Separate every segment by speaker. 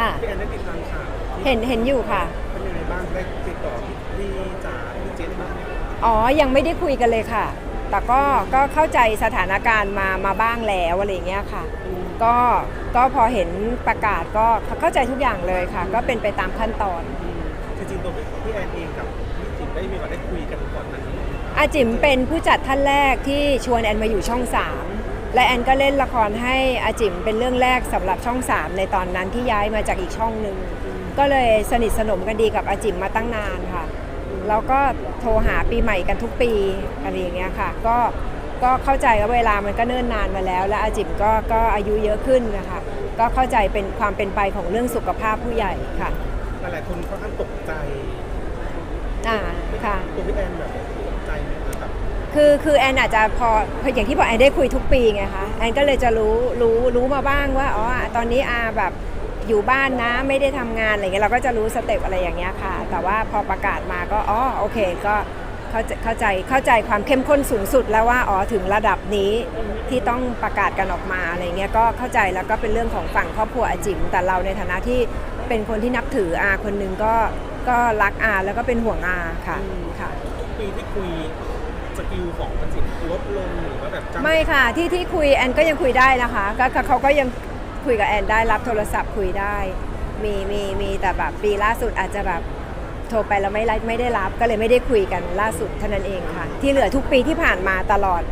Speaker 1: ค่ะ
Speaker 2: พี่แอนได้ติดตามข่าว
Speaker 1: เห็นเห็นอยู่ค่ะ
Speaker 2: เป็นยังไงบ้างได้ติดต่อพี่พี่จ๋าพี่เจนบ้างไหม
Speaker 1: อ๋อ ยังไม่ได้คุยกันเลยค่ะ แต่ก็ก็เข้าใจสถานการณ์มามาบ้างแล้วอะไรอย่างเงี้ยค่ะ ก็ก็พอเห็นประกาศก็เข้าใจทุกอย่างเลยค่ะ ก็เป็นไปตามขั้นตอน
Speaker 2: จริงๆตัวพี่แอนเองกับพี่จิ๋มได้มีโอกาสได้คุยกันก่อนหนั้านนี้
Speaker 1: อาจิมเป็นผู้จัดท่านแรกที่ชวนแอนมาอยู่ช่อง3 และแอนก็เล่นละครให้อาจิมเป็นเรื่องแรกสำหรับช่อง 3 ในตอนนั้นที่ย้ายมาจากอีกช่องหนึ่งก็เลยสนิทสนมกันดีกับอาจิมมาตั้งนานค่ะแล้วก็โทรหาปีใหม่กันทุกปีอะไรอย่างเงี้ยค่ะ ก็ก็เข้าใจว่าเวลามันก็เนิ่นนานมาแล้ว และอาจิมก็ก็อายุเยอะขึ้นนะคะ ก็เข้าใจเป็นความเป็นไปของเรื่องสุขภาพผู้ใหญ่ค่ะ
Speaker 2: หลายๆคนค่อนข้างตกใจ
Speaker 1: อ่าค่ะ
Speaker 2: ตัวพี่แอนแบบ คื
Speaker 1: อคือแอนอาจจะพออย่างที่บอกแอนได้คุยทุกปีไงคะแอนก็เลยจะรู้รู้รู้มาบ้างว่าอ๋อตอนนี้อาแบบอยู่บ้านนะไม่ได้ทำงานอะไรเงี้ยเราก็จะรู้สเต็ปอะไรอย่างเงี้ยค่ะ แต่ว่าพอประกาศมาก็อ๋อโอเคก็เข้าเข้าใจเข้าใจความเข้มข้นสูงสุดแล้วว่าอ๋อถึงระดับนี้ที่ต้องประกาศกันออกมาอะไรเงี้ยก็เข้าใจแล้วก็เป็นเรื่องของฝั่งครอบครัวอาจิมแต่เราในฐานะที่เป็นคนที่นับถืออาคนหนึงก็ก็รักอาแล้วก็เป็นห่วงอาค่ะค่ะ
Speaker 2: ทุกปีที่คุย สกิลของกระจิตลดลงหรือว่าแบบจำ
Speaker 1: ไม่ค่ะที่ที่คุยแอนก็ยังคุยได้นะคะก็ก็เขาก็ยังคุยกับแอนได้รับโทรศัพท์คุยได้ มีมีมีแต่แบบปีล่าสุดอาจจะแบบโทรไปแล้วไม่ไลฟ์ไม่ได้รับก็เลยไม่ได้คุยกันล่าสุดเท่านั้นเองค่ะ ที่เหลือทุกปีที่ผ่านมาตลอด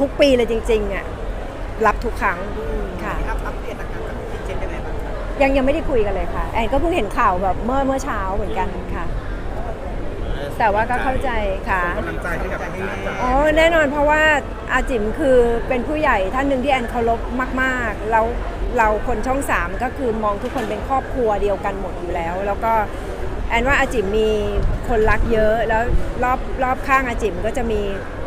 Speaker 1: ทุกปีเลยจริงๆอะรับทุกครั้งค่ะ
Speaker 2: อัพอัปเดตอาการกับพี่เจนเป็นไงบ้างคะ
Speaker 1: ยังยังไม่ได้คุยกันเลยค่ะ แอนก็เพิ่งเห็นข่าวแบบเมื่อเมื่อเช้าเหมือนกันค่ะ แต่ว่าก็เข้าใจค่ะ
Speaker 2: กำลังใจให้กับพี่จ๋า
Speaker 1: อ๋อแน่นอนเพราะว่าอาจิ๋มคือเป็นผู้ใหญ่ท่านหนึ่งที่แอนเคารพมากๆ แล้วเราคนช่องสามก็คือมองทุกคนเป็นครอบครัวเดียวกันหมดอยู่แล้ว แล้วก็ แอนว่าอาจิ๋มมีคนรักเยอะ แล้วรอบรอบข้างอาจิ๋มก็จะมี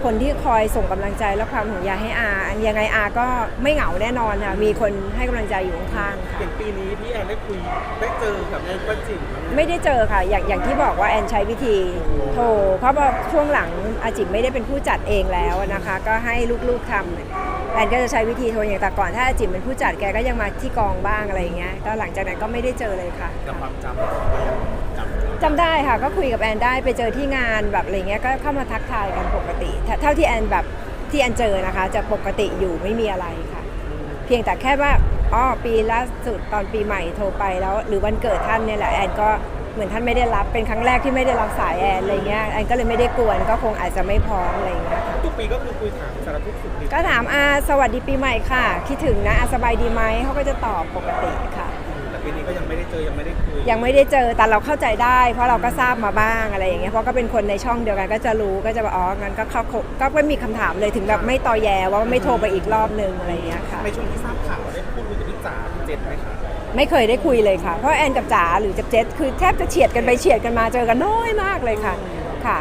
Speaker 1: คนที่คอยส่งกำลังใจและความห่วงใยให้อาอันยังไงอาก็ไม่เหงาแน่นอนค่ะมีคนให้กำลังใจอยู่ข้างๆค่ะ
Speaker 2: อย่างปีนี้พี่แอนได้คุยได้เจอกับป้าจิ๋มบ้างไหม
Speaker 1: ไม่ได้เจอค่ะ อย่างอย่างที่บอกว่าแอนใช้วิธีโทรเพราะว่าช่วงหลังอาจิมไม่ได้เป็นผู้จัดเองแล้วนะคะ ก็ให้ลูกๆทำแอนก็จะใช้วิธีโทรอย่างแต่ก่อนถ้าอาจิมเป็นผู้จัดแกก็ยังมาที่กองบ้างอะไรอย่างเงี้ยก็หลังจากนั้นก็ไม่ได้เจอเลยค่ะ
Speaker 2: กับความจำก็ยัง จำ
Speaker 1: จำได้ค่ะก็คุยกับแอนได้ไปเจอที่งานแบบอะไรเงี้ยก็เข้ามาทักทายกันปกติเท่าเท่าที่แอนแบบที่แอนเจอนะคะ จะปกติอยู่ไม่มีอะไรค่ะ เพียงแต่แค่ว่าอ๋อปีล่าสุดตอนปีใหม่โทรไปแล้ว หรือวันเกิดท่านเนี่ยแหละแอนก็เหมือนท่านไม่ได้รับเป็นครั้งแรกที่ไม่ได้รับสายแอนอะไรเงี้ยแอนก็เลยไม่ได้กวนก็คงอาจจะไม่พร้อมอะไรเงี้ยค่ะ
Speaker 2: ทุกปีก็คือคุยถามสารทุกข์สุขดิบ
Speaker 1: ก็ถามอาสวัสดีปีใหม่ค่ะ คิดถึงนะอาสบายดีไหมเขาก็จะตอบปกติค่ะ
Speaker 2: แต่ ปีนี้ก็ยังไม่ได้เจอยังไม่ได้คุย
Speaker 1: ยังไม่ได้เจอแต่เราเข้าใจได้ เพราะเราก็ทราบมาบ้างอะไรอย่างเงี้ยเพราะก็เป็นคนในช่องเดียวกันก็จะรู้ก็จะแบบอ๋องั้นก็เขาก็ไม่มีคำถามเลยถึงแบบไม่ตอแยว่าไม่โทรไปอีกรอบนึงอะไรอย่างเงี้ยค่ะ
Speaker 2: ในช่วงที่ทราบข่าวได้พูดคุยกับพี่จ๋าพี่เจนไหมคะ
Speaker 1: ไม่เคยได้คุยเลยค่ะ เพราะแอนกับจ๋าหรือจับเจษคือแทบจะเฉียดกันไปเฉียดกันมาเจอกันน้อยมากเลยค่ะค่ะ